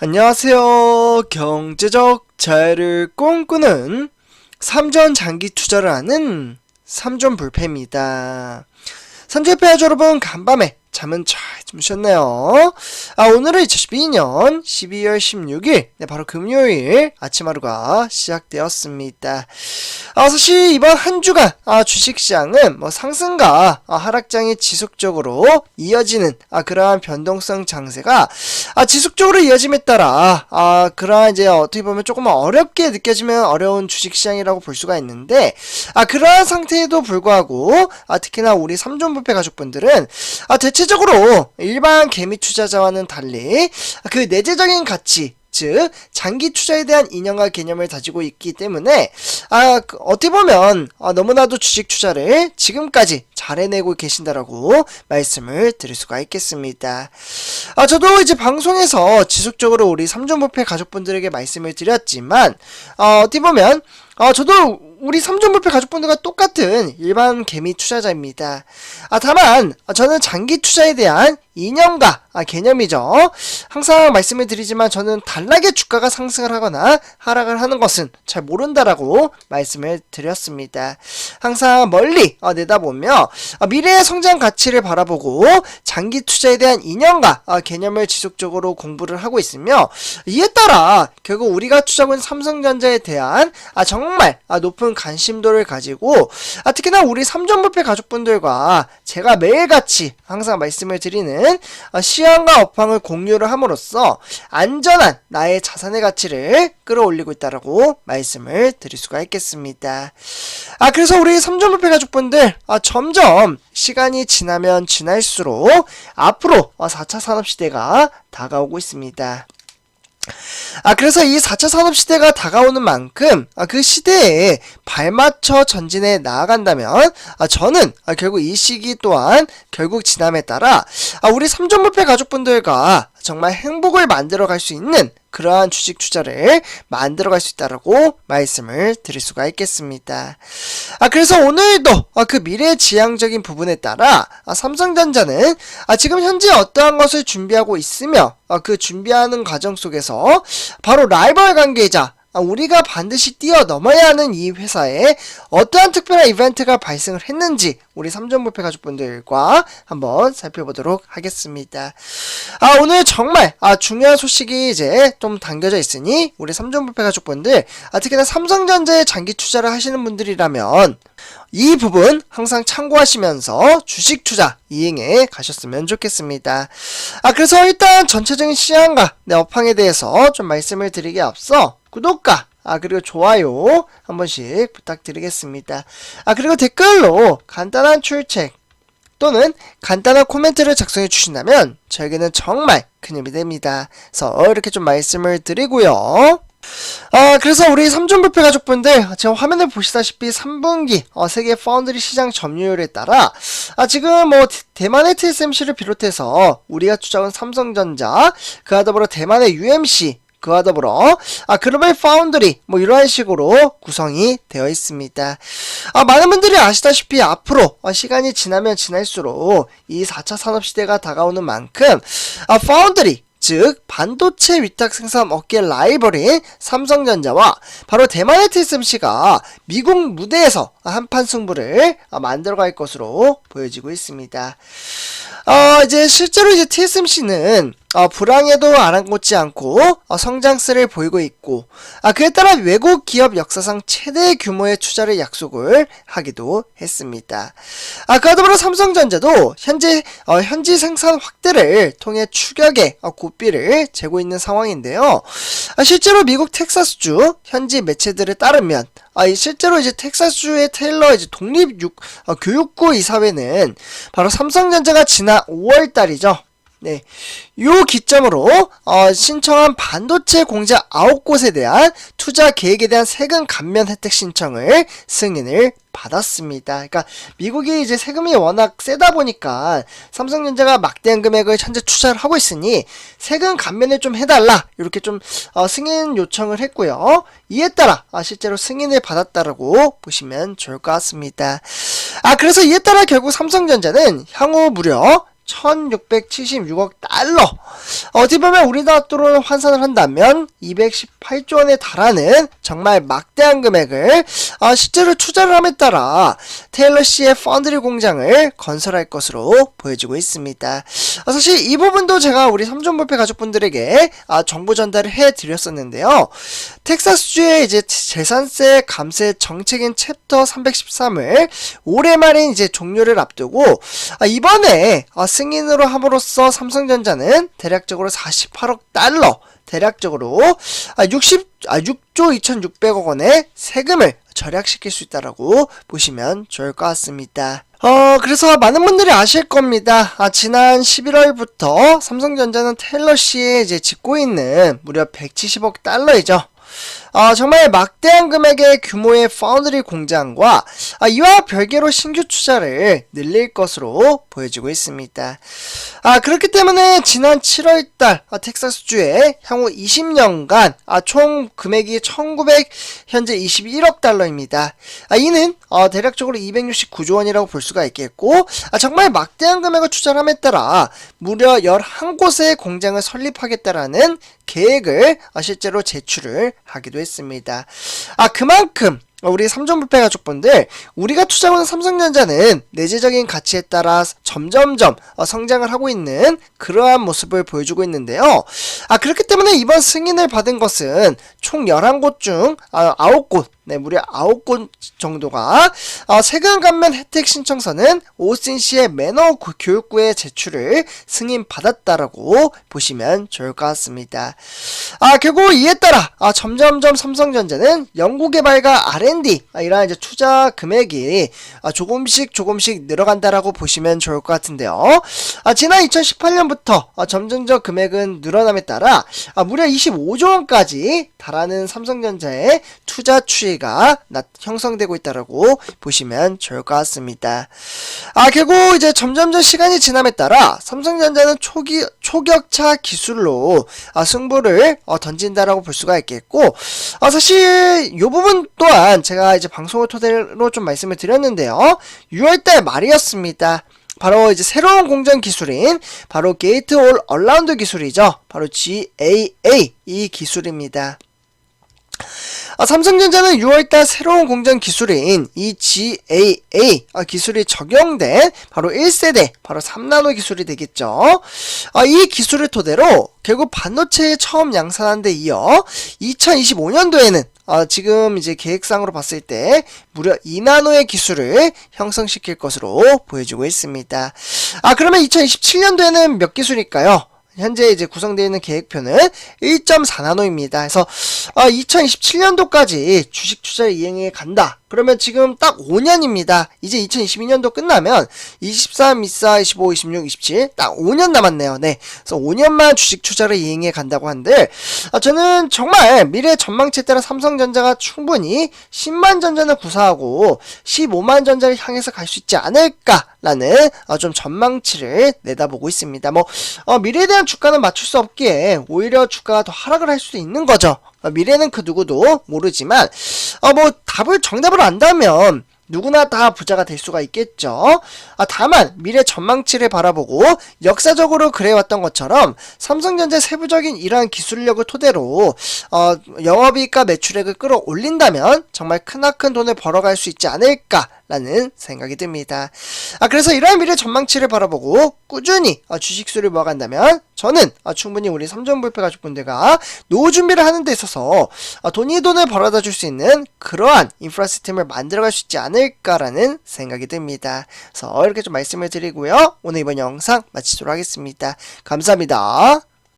안녕하세요. 경제적 자유를 꿈꾸는 삼전 장기 투자를 하는 삼전 불패입니다. 삼전 패자 여러분 간밤에 잠은 잘 주무셨나요? 아, 오늘은 2012년 12월 16일, 네, 바로 금요일 아침 하루가 시작되었습니다. 아, 사실 이번 한 주간 아, 주식시장은 뭐 상승과 아, 하락장이 지속적으로 이어지는 아, 그러한 변동성 장세가 아, 지속적으로 이어짐에 따라 아, 그러한 이제 어떻게 보면 조금 어렵게 느껴지면 어려운 주식시장이라고 볼 수가 있는데 아, 그러한 상태에도 불구하고 아, 특히나 우리 삼존부패 가족분들은 아, 대체적으로 일반 개미 투자자와는 달리 그 내재적인 가치 즉 장기 투자에 대한 이념과 개념을 가지고 있기 때문에 아 그, 어떻게 보면 아, 너무나도 주식 투자를 지금까지 잘 해내고 계신다라고 말씀을 드릴 수가 있겠습니다. 아 저도 이제 방송에서 지속적으로 우리 삼존부패 가족분들에게 말씀을 드렸지만 어, 어떻게 보면 어, 저도 우리 삼존부패 가족분들과 똑같은 일반 개미 투자자입니다. 아, 다만, 저는 장기 투자에 대한 이념과 아, 개념이죠. 항상 말씀을 드리지만 저는 단락의 주가가 상승을 하거나 하락을 하는 것은 잘 모른다라고 말씀을 드렸습니다. 항상 멀리 어, 내다보며 어, 미래의 성장 가치를 바라보고 장기 투자에 대한 이념과 어, 개념을 지속적으로 공부를 하고 있으며 이에 따라 결국 우리가 투자군 삼성전자에 대한 아, 정말 아, 높은 관심도를 가지고 아, 특히나 우리 삼전부패 가족분들과 제가 매일같이 항상 말씀을 드리는 어, 시황과 업황을 공유를 함으로써 안전한 나의 자산의 가치를 끌어올리고 있다라고 말씀을 드릴 수가 있겠습니다. 아 그래서 우리 삼전부패 가족분들 아, 점점 시간이 지나면 지날수록 앞으로 4차 산업시대가 다가오고 있습니다. 아, 그래서 이 4차 산업시대가 다가오는 만큼, 아, 그 시대에 발맞춰 전진해 나아간다면, 아, 저는, 아, 결국 이 시기 또한 결국 지남에 따라, 아, 우리 삼전부패 가족분들과 정말 행복을 만들어 갈 수 있는 그러한 주식 투자를 만들어 갈 수 있다라고 말씀을 드릴 수가 있겠습니다. 아, 그래서 오늘도 아, 그 미래 지향적인 부분에 따라 아, 삼성전자는 아, 지금 현재 어떠한 것을 준비하고 있으며 아, 그 준비하는 과정 속에서 바로 라이벌 관계자 아, 우리가 반드시 뛰어넘어야 하는 이 회사에 어떠한 특별한 이벤트가 발생을 했는지 우리 삼전부패 가족분들과 한번 살펴보도록 하겠습니다. 아 오늘 정말 아 중요한 소식이 이제 좀 담겨져 있으니 우리 삼전부패 가족분들 아 특히나 삼성전자에 장기 투자를 하시는 분들이라면 이 부분 항상 참고하시면서 주식 투자 이행에 가셨으면 좋겠습니다. 아 그래서 일단 전체적인 시향과 내 업황에 대해서 좀 말씀을 드리기 앞서 구독과 아 그리고 좋아요 한 번씩 부탁드리겠습니다. 아 그리고 댓글로 간단한 출첵 또는 간단한 코멘트를 작성해 주신다면 저에게는 정말 큰 힘이 됩니다. 그래서 이렇게 좀 말씀을 드리고요. 아, 그래서 우리 삼존부패 가족분들, 지금 화면에 보시다시피 3분기 어, 세계 파운드리 시장 점유율에 따라 아, 지금 뭐 대만의 TSMC를 비롯해서 우리가 추적한 삼성전자, 그와 더불어 대만의 UMC, 그와 더불어 아 글로벌 파운드리 뭐 이러한 식으로 구성이 되어 있습니다. 아 많은 분들이 아시다시피 앞으로 아, 시간이 지나면 지날수록 이 4차 산업 시대가 다가오는 만큼 아 파운드리 즉 반도체 위탁 생산 업계 라이벌인 삼성전자와 바로 대만의 TSMC가 미국 무대에서 한판 승부를 만들어갈 것으로 보여지고 있습니다. 어, 이제 실제로 이제 TSMC는 어, 불황에도 아랑곳지 않고 어, 성장세를 보이고 있고 아, 그에 따라 외국 기업 역사상 최대 규모의 투자를 약속을 하기도 했습니다. 아, 그와 더불어 삼성전자도 현재 어, 현지 생산 확대를 통해 추격의 어, 고비를 재고 있는 상황인데요. 아, 실제로 미국 텍사스주 현지 매체들에 따르면 아, 실제로 이제 텍사스주의 테일러 이제 독립 육, 어, 교육부 이사회는 바로 삼성전자가 지난 5월 달이죠. 네. 요 기점으로 어, 신청한 반도체 공장 9곳에 대한 투자 계획에 대한 세금 감면 혜택 신청을 승인을 받았습니다. 그러니까 미국이 이제 세금이 워낙 세다 보니까 삼성전자가 막대한 금액을 현재 투자를 하고 있으니 세금 감면을 좀 해달라 이렇게 좀 어, 승인 요청을 했고요. 이에 따라 아, 실제로 승인을 받았다라고 보시면 좋을 것 같습니다. 아, 그래서 이에 따라 결국 삼성전자는 향후 무려 1676억 달러. 어떻게 보면 우리나라 돈으로 환산을 한다면 218조 원에 달하는 정말 막대한 금액을 어, 실제로 투자를 함에 따라 테일러 씨의 펀드리 공장을 건설할 것으로 보여지고 있습니다. 어, 사실 이 부분도 제가 우리 삼존볼페 가족분들에게 아, 정보 전달을 해드렸었는데요. 텍사스주의 이제 재산세 감세 정책인 챕터 313을 올해 말인 이제 종료를 앞두고 아, 이번에 아, 승인으로 함으로써 삼성전자는 대략적으로 48억 달러 대략적으로 아, 60, 아, 6조 2,600억 원의 세금을 절약시킬 수 있다라고 보시면 좋을 것 같습니다. 어, 그래서 많은 분들이 아실 겁니다. 아, 지난 11월부터 삼성전자는 테일러 씨에 이제 짓고 있는 무려 170억 달러이죠. 어, 정말 막대한 금액의 규모의 파운드리 공장과 아, 이와 별개로 신규 투자를 늘릴 것으로 보여지고 있습니다. 아, 그렇기 때문에 지난 7월달 아, 텍사스주의 향후 20년간 아, 총 금액이 1900 현재 21억 달러입니다. 아, 이는 어, 대략적으로 269조 원이라고 볼 수가 있겠고 아, 정말 막대한 금액을 투자함에 따라 무려 11곳의 공장을 설립하겠다라는 계획을 아, 실제로 제출을 하기도 했습니다. 아 그만큼 우리 삼성불패 가족분들 우리가 투자하는 삼성전자는 내재적인 가치에 따라 점점점 어, 성장을 하고 있는 그러한 모습을 보여주고 있는데요. 아 그렇기 때문에 이번 승인을 받은 것은 총 11곳 중 아, 9곳 네, 무려 9곳 정도가 어, 세금 감면 혜택 신청서는 오스틴시의 매너 구- 교육부에 제출을 승인받았다라고 보시면 좋을 것 같습니다. 아, 결국 이에 따라 아, 점점점 삼성전자는 연구개발과 R&D 아, 이러한 이제 투자 금액이 아, 조금씩 조금씩 늘어간다라고 보시면 좋을 것 같은데요. 아, 지난 2018년부터 아, 점점점 금액은 늘어남에 따라 아, 무려 25조 원까지 달 하는 삼성전자의 투자 추이가 나- 형성되고 있다라고 보시면 좋을 것 같습니다. 아, 결국 이제 점점점 시간이 지남에 따라 삼성전자는 초기 초격차 기술로 아, 승부를 어, 던진다라고 볼 수가 있겠고 아, 사실 이 부분 또한 제가 이제 방송을 토대로 좀 말씀을 드렸는데요. 6월달 말이었습니다. 바로 이제 새로운 공정 기술인 바로 게이트 올 얼라운드 기술이죠. 바로 GAA 이 기술입니다. 아, 삼성전자는 6월달 새로운 공정 기술인 이 GAA 아, 기술이 적용된 바로 1세대 바로 3나노 기술이 되겠죠. 아, 이 기술을 토대로 결국 반도체에 처음 양산한 데 이어 2025년도에는 아, 지금 이제 계획상으로 봤을 때 무려 2나노의 기술을 형성시킬 것으로 보여지고 있습니다. 아, 그러면 2027년도에는 몇 기술일까요? 현재 이제 구성되어 있는 계획표는 1.4나노입니다. 그래서 어, 2027년도까지 주식 투자를 이행해 간다. 그러면 지금 딱 5년입니다. 이제 2022년도 끝나면 23, 24, 25, 26, 27 딱 5년 남았네요. 네. 그래서 5년만 주식 투자를 이행해 간다고 한들 아, 저는 정말 미래 전망치에 따라 삼성전자가 충분히 10만 전자를 구사하고 15만 전자를 향해서 갈 수 있지 않을까라는 어, 좀 전망치를 내다보고 있습니다. 뭐 어, 미래에 대한 주가는 맞출 수 없기에 오히려 주가가 더 하락을 할 수도 있는 거죠. 어, 미래는 그 누구도 모르지만 어, 뭐 답을 정답을 안다면 누구나 다 부자가 될 수가 있겠죠. 아, 다만 미래 전망치를 바라보고 역사적으로 그래왔던 것처럼 삼성전자 세부적인 이러한 기술력을 토대로 어, 영업이익과 매출액을 끌어올린다면 정말 크나큰 돈을 벌어갈 수 있지 않을까 라는 생각이 듭니다. 아, 그래서 이러한 미래 전망치를 바라보고 꾸준히 어, 주식수를 모아간다면 저는 어, 충분히 우리 삼전불패 가족분들과 노후 준비를 하는 데 있어서 어, 돈이 돈을 벌어다 줄 수 있는 그러한 인프라 시스템을 만들어갈 수 있지 않을까라는 생각이 듭니다. 그래서 이렇게 좀 말씀을 드리고요. 오늘 이번 영상 마치도록 하겠습니다. 감사합니다.